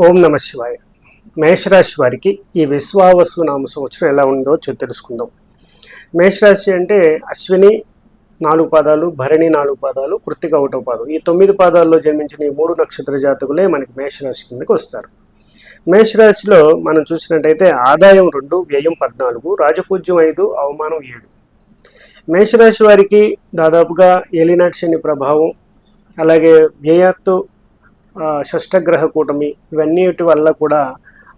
ఓం నమ శివాయ. మేషరాశి వారికి ఈ విశ్వావసు నామ సంవత్సరం ఎలా ఉందో తెలుసుకుందాం. మేషరాశి అంటే అశ్విని నాలుగు పాదాలు భరణి నాలుగు పాదాలు కృత్తిక ఒకటో పాదం. ఈ తొమ్మిది పాదాల్లో జన్మించిన ఈ మూడు నక్షత్ర జాతకులే మనకి మేషరాశి కిందకి వస్తారు. మేషరాశిలో మనం చూసినట్టయితే ఆదాయం రెండు వ్యయం పద్నాలుగు రాజపూజ్యం ఐదు అవమానం ఏడు. మేషరాశి వారికి దాదాపుగా ఏలినాటి శని ప్రభావం అలాగే వ్యయత్తు షష్టగ్రహ కూటమి ఇవన్నిటి వల్ల కూడా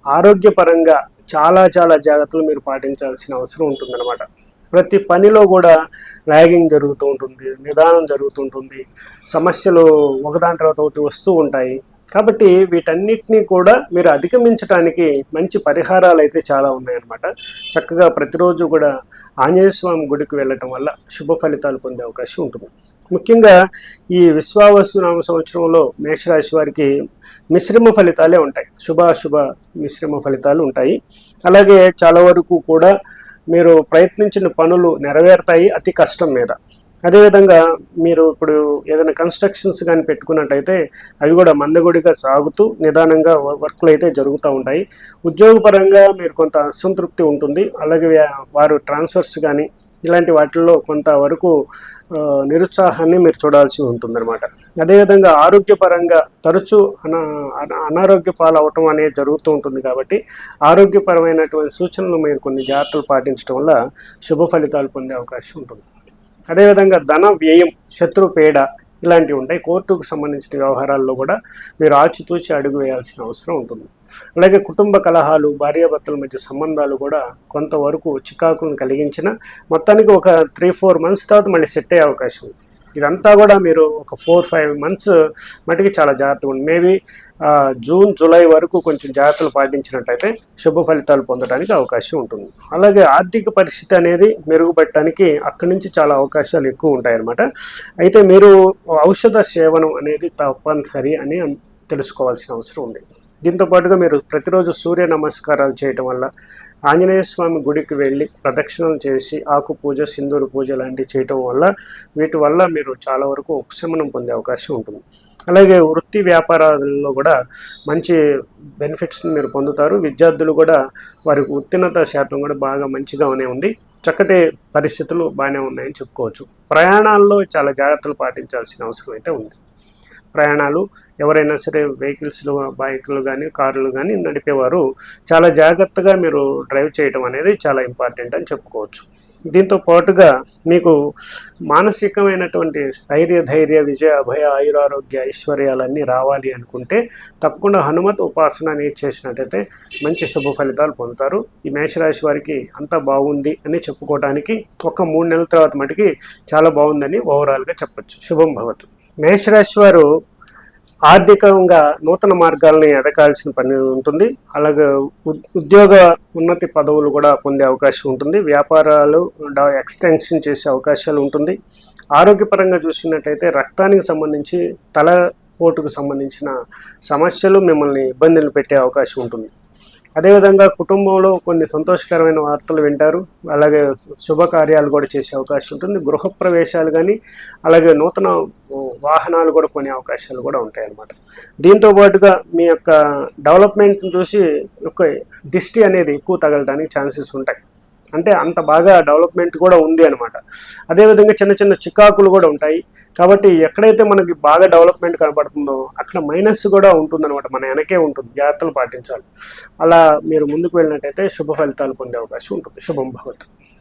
ఆరోగ్యపరంగా చాలా చాలా జాగ్రత్తలు మీరు పాటించాల్సిన అవసరం ఉంటుందన్నమాట. ప్రతి పనిలో కూడా ర్యాగింగ్ జరుగుతూ ఉంటుంది నిదానం జరుగుతుంటుంది సమస్యలు ఒకదాని తర్వాత ఒకటి వస్తూ ఉంటాయి. కాబట్టి వీటన్నిటినీ కూడా మీరు అధిగమించడానికి మంచి పరిహారాలు అయితే చాలా ఉన్నాయన్నమాట. చక్కగా ప్రతిరోజు కూడా ఆంజనేయ స్వామి గుడికి వెళ్ళటం వల్ల శుభ ఫలితాలు పొందే అవకాశం ఉంటుంది. ముఖ్యంగా ఈ విశ్వావసునామ సంవత్సరంలో మేషరాశి వారికి మిశ్రమ ఫలితాలే ఉంటాయి. శుభాశుభ మిశ్రమ ఫలితాలు ఉంటాయి. అలాగే చాలా వరకు కూడా మీరు ప్రయత్నించిన పనులు నెరవేరుతాయి అతి కష్టం మీద. అదేవిధంగా మీరు ఇప్పుడు ఏదైనా కన్స్ట్రక్షన్స్ కానీ పెట్టుకున్నట్టయితే అవి కూడా మందగుడిగా సాగుతూ నిదానంగా వ- వర్క్లు అయితే జరుగుతూ ఉంటాయి. ఉద్యోగపరంగా మీరు కొంత అసంతృప్తి ఉంటుంది. అలాగే వారు ట్రాన్స్ఫర్స్ కానీ ఇలాంటి వాటిల్లో కొంతవరకు నిరుత్సాహాన్ని మీరు చూడాల్సి ఉంటుందన్నమాట. అదేవిధంగా ఆరోగ్యపరంగా తరచూ అనా అనా- అనారోగ్య పాలవటం అనేది జరుగుతూ ఉంటుంది కాబట్టి ఆరోగ్యపరమైనటువంటి సూచనలు మీరు కొన్ని జాగ్రత్తలు పాటించడం వల్ల శుభ ఫలితాలు పొందే అవకాశం ఉంటుంది. అదేవిధంగా ధన వ్యయం శత్రు పేడ ఇలాంటివి ఉంటాయి. కోర్టుకు సంబంధించిన వ్యవహారాల్లో కూడా మీరు ఆచితూచి అడుగు వేయాల్సిన అవసరం ఉంటుంది. అలాగే కుటుంబ కలహాలు భార్యాభర్తల మధ్య సంబంధాలు కూడా కొంతవరకు చికాకులను కలిగించిన మొత్తానికి ఒక త్రీ ఫోర్ మంత్స్ తర్వాత మళ్ళీ సెట్ అయ్యే అవకాశం ఉంది. ఇదంతా కూడా మీరు ఒక ఫోర్ ఫైవ్ మంత్స్ మటుకి చాలా జాగ్రత్తగా ఉంది మేబీ జూన్ జూలై వరకు కొంచెం జాగ్రత్తలు పాటించినట్టయితే శుభ ఫలితాలు పొందడానికి అవకాశం ఉంటుంది. అలాగే ఆర్థిక పరిస్థితి అనేది మెరుగుపడటానికి అక్కడి నుంచి చాలా అవకాశాలు ఎక్కువ ఉంటాయన్నమాట. అయితే మీరు ఔషధ సేవనం అనేది తప్పనిసరి అని తెలుసుకోవాల్సిన అవసరం ఉంది. దీంతో పాటుగా మీరు ప్రతిరోజు సూర్య నమస్కారాలు చేయటం వల్ల ఆంజనేయ స్వామి గుడికి వెళ్ళి ప్రదక్షిణలు చేసి ఆకు పూజ సింధూరు పూజ లాంటివి చేయటం వల్ల వీటి వల్ల మీరు చాలా వరకు ఉపశమనం పొందే అవకాశం ఉంటుంది. అలాగే వృత్తి వ్యాపారాలలో కూడా మంచి బెనిఫిట్స్ని మీరు పొందుతారు. విద్యార్థులు కూడా వారి ఉత్తీర్ణత శాతం కూడా బాగా మంచిగానే ఉంది. చక్కటి పరిస్థితులు బాగానే ఉన్నాయని చెప్పుకోవచ్చు. ప్రయాణాల్లో చాలా జాగ్రత్తలు పాటించాల్సిన అవసరం అయితే ఉంది. ప్రయాణాలు ఎవరైనా సరే వెహికల్స్లు బైకులు కానీ కార్లు కానీ నడిపేవారు చాలా జాగ్రత్తగా మీరు డ్రైవ్ చేయడం అనేది చాలా ఇంపార్టెంట్ అని చెప్పుకోవచ్చు. దీంతో పాటుగా మీకు మానసికమైనటువంటి స్థైర్య ధైర్య విజయ అభయ ఆయురారోగ్య ఐశ్వర్యాలన్నీ రావాలి అనుకుంటే తప్పకుండా హనుమత్ ఉపాసన అనేది చేసినట్టయితే మంచి శుభ ఫలితాలు పొందుతారు. ఈ మేషరాశి వారికి అంతా బాగుంది అని చెప్పుకోవడానికి ఒక మూడు నెలల తర్వాత మటుకి చాలా బాగుందని ఓవరాల్గా చెప్పొచ్చు. శుభం భవతు. మేషరాశి వారు ఆర్థికంగా నూతన మార్గాల్ని ఎదకాల్సిన పని ఉంటుంది. అలాగే ఉద్యోగ ఉన్నతి పదవులు కూడా పొందే అవకాశం ఉంటుంది. వ్యాపారాలు ఎక్స్టెన్షన్ చేసే అవకాశాలు ఉంటుంది. ఆరోగ్యపరంగా చూసినట్టయితే రక్తానికి సంబంధించి తల పోటుకు సంబంధించిన సమస్యలు మిమ్మల్ని ఇబ్బందులు పెట్టే అవకాశం ఉంటుంది. అదేవిధంగా కుటుంబంలో కొన్ని సంతోషకరమైన వార్తలు వింటారు. అలాగే శుభకార్యాలు కూడా చేసే అవకాశం ఉంటుంది. గృహప్రవేశాలు కానీ అలాగే నూతన వాహనాలు కూడా కొనే అవకాశాలు కూడా ఉంటాయన్నమాట. దీంతో పాటుగా మీ యొక్క డెవలప్మెంట్ని చూసి ఒక దిష్టి అనేది ఎక్కువ తగలడానికి ఛాన్సెస్ ఉంటాయి. అంటే అంత బాగా డెవలప్మెంట్ కూడా ఉంది అనమాట అదేవిధంగా చిన్న చిన్న చికాకులు కూడా ఉంటాయి. కాబట్టి ఎక్కడైతే మనకి బాగా డెవలప్మెంట్ కనబడుతుందో అక్కడ మైనస్ కూడా ఉంటుందన్నమాట. మన వెనకే ఉంటుంది. జాగ్రత్తలు పాటించాలి. అలా మీరు ముందుకు వెళ్ళినట్టయితే శుభ ఫలితాలు పొందే అవకాశం ఉంటుంది. శుభం భవతు.